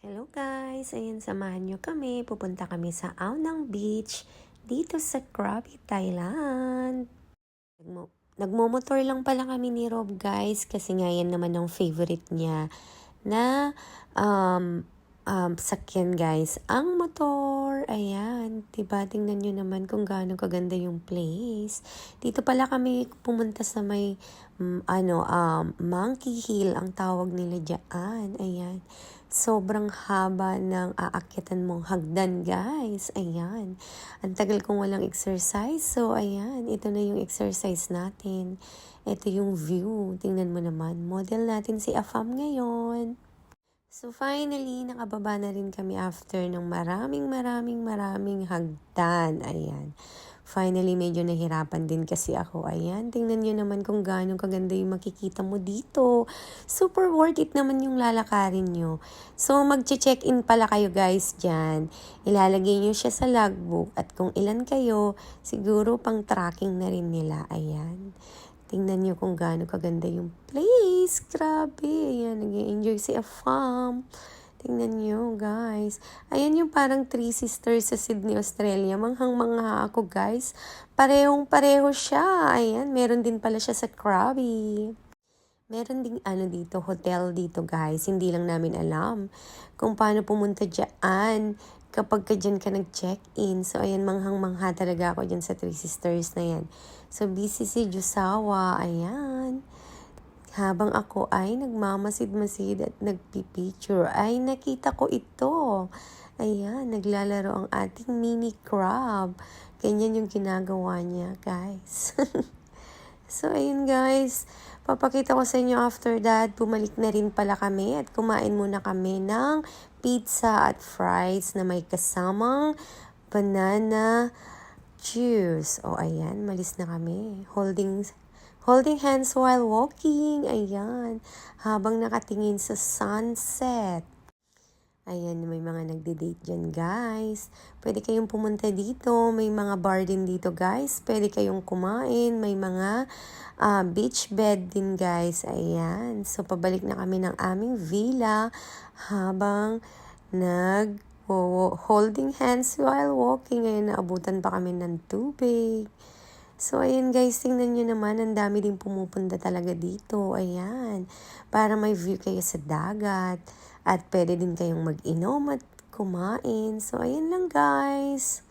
Hello guys! Ayan, samahan nyo kami. Pupunta kami sa Aonang Beach dito sa Krabi, Thailand. Nagmo nagmomotor lang pala kami ni Rob guys kasi nga yan naman ang favorite niya na um, um, sakyan guys. Ang motor, ayan, diba? Tingnan nyo naman kung gaano kaganda yung place. Dito pala kami pumunta sa may, um, ano, um, Monkey Hill ang tawag nila dyan. Ayan. Sobrang haba ng aakyatan mong hagdan, guys. Ayan. Ang tagal kong walang exercise. So, ayan. Ito na yung exercise natin. Ito yung view. Tingnan mo naman. Model natin si Afam ngayon. So, finally, nakababa na rin kami after ng maraming, maraming, maraming hagdan. Ayan. Finally, medyo nahirapan din kasi ako. Ayan, tingnan nyo naman kung gaano kaganda yung makikita mo dito. Super worth it naman yung lalakarin nyo. So, mag-check-in pala kayo guys dyan. Ilalagay nyo siya sa logbook. At kung ilan kayo, siguro pang tracking na rin nila. Ayan. Tingnan nyo kung gaano kaganda yung place. Grabe. Ayan, nag-enjoy si Afam. Tingnan nyo, guys. Ayan yung parang Three Sisters sa Sydney, Australia. Manghang-mangha ako, guys. Parehong-pareho siya. Ayan, meron din pala siya sa Krabi. Meron ding ano dito, hotel dito, guys. Hindi lang namin alam kung paano pumunta dyan kapag ka dyan ka nag-check-in. So, ayan, manghang-mangha talaga ako dyan sa Three Sisters na yan. So, BCC Jusawa, ayan. Habang ako ay nagmamasid-masid at nagpipicture, ay nakita ko ito. Ayan, naglalaro ang ating mini crab. Ganyan yung ginagawa niya, guys. so, ayun guys. Papakita ko sa inyo after that, bumalik na rin pala kami at kumain muna kami ng pizza at fries na may kasamang banana juice. O, ayan, malis na kami. Holding Holding hands while walking. Ayan. Habang nakatingin sa sunset. Ayan, may mga nagde-date dyan, guys. Pwede kayong pumunta dito. May mga bar din dito, guys. Pwede kayong kumain. May mga uh, beach bed din, guys. Ayan. So, pabalik na kami ng aming villa habang nag holding hands while walking. Ayan, naabutan pa kami ng tubig. So, ayan guys, tingnan nyo naman, ang dami din pumupunta talaga dito. Ayan, para may view kayo sa dagat. At pwede din kayong mag-inom at kumain. So, ayan lang guys.